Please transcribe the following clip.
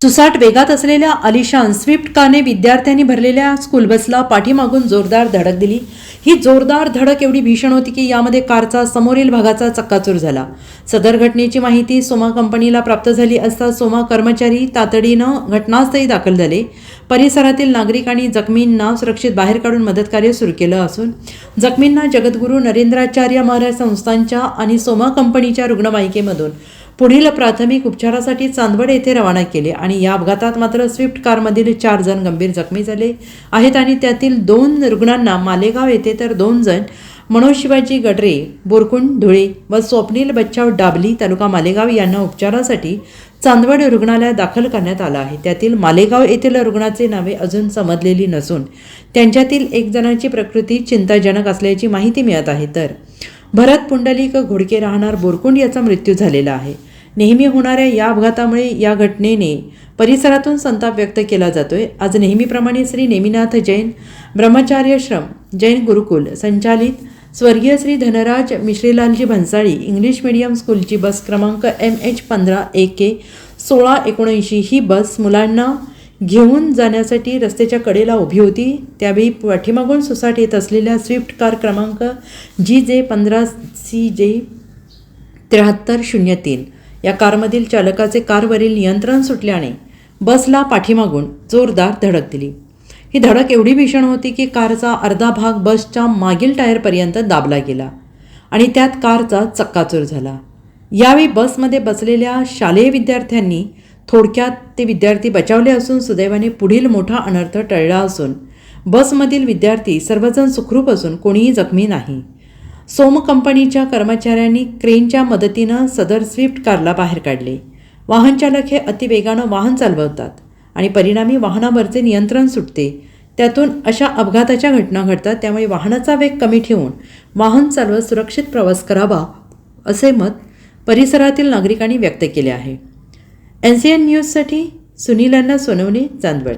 सुसाट वेगात असलेल्या आलिशान स्विफ्ट कारने विद्यार्थ्यांनी भरलेल्या स्कूल बसला पाठीमागून जोरदार धडक दिली. ही जोरदार धडक एवढी भीषण होती की यामध्ये कारचा समोरील भागाचा चक्काचूर झाला. सदर घटनेची माहिती सोमा कंपनीला प्राप्त झाली असता सोमा कर्मचारी तातडीनं घटनास्थळी दाखल झाले. परिसरातील नागरिक आणि जखमींना सुरक्षित बाहेर काढून मदतकार्य सुरू केलं असून जखमींना जगद्गुरू नरेंद्राचार्य महाराज संस्थांच्या आणि सोमा कंपनीच्या रुग्णवाहिकेमधून पुढील प्राथमिक उपचारासाठी चांदवड येथे रवाना केले आणि या अपघातात मात्र स्विफ्ट कारमधील चार जण गंभीर जखमी झाले आहेत आणि त्यातील दोन रुग्णांना मालेगाव येथे तर दोन जण मनोज शिवाजी गडरे बोरकुंड धुळे व स्वप्नील बच्चाव डाबली तालुका मालेगाव यांना उपचारासाठी चांदवड रुग्णालयात दाखल करण्यात आलं आहे. त्यातील मालेगाव येथील रुग्णाचे नावे अजून समजलेली नसून त्यांच्यातील एक जणांची प्रकृती चिंताजनक असल्याची माहिती मिळत आहे. तर भरत पुंडलिक घोडके राहणार बोरकुंड याचा मृत्यू झालेला आहे. नेहमी होणाऱ्या या अपघातामुळे या घटनेने परिसरातून संताप व्यक्त केला जातोय. आज नेहमीप्रमाणे श्री नेमिनाथ जैन ब्रह्मचार्यश्रम जैन गुरुकुल संचालित स्वर्गीय श्री धनराज मिश्रीलालजी भन्साळी इंग्लिश मीडियम स्कूलची बस क्रमांक एम एच पंधरा ए के सोळा एकोणऐंशी ही बस मुलांना घेऊन जाण्यासाठी रस्त्याच्या कडेला उभी होती. त्यावेळी पाठीमागून सुसाट येत असलेल्या स्विफ्ट कार क्रमांक जी जे पंधरा सी जे त्र्याहत्तर शून्य तीन. या कारमधील चालकाचे कारवरील नियंत्रण सुटल्याने बसला पाठीमागून जोरदार धडक दिली. ही धडक एवढी भीषण होती की कारचा अर्धा भाग बसच्या मागील टायरपर्यंत दाबला गेला आणि त्यात कारचा चक्काचूर झाला. यावेळी बसमध्ये बसलेल्या शालेय विद्यार्थ्यांनी थोडक्यात ते विद्यार्थी बचावले असून सुदैवाने पुढील मोठा अनर्थ टळला असून बसमधील विद्यार्थी सर्वजण सुखरूप असून कोणीही जखमी नाही. सोम कंपनीच्या कर्मचाऱ्यांनी क्रेनच्या मदतीनं सदर स्विफ्ट कारला बाहेर काढले. वाहनचालक हे अतिवेगानं वाहन चालवतात आणि परिणामी वाहनावरचे नियंत्रण सुटते. त्यातून अशा अपघाताच्या घटना घडतात त्यामुळे वाहनाचा वेग कमी ठेवून वाहन चालवत सुरक्षित प्रवास करावा असे मत परिसरातील नागरिकांनी व्यक्त केले आहे. एन सी एन न्यूजसाठी सुनील अण्णा सोनवणे चांदवड.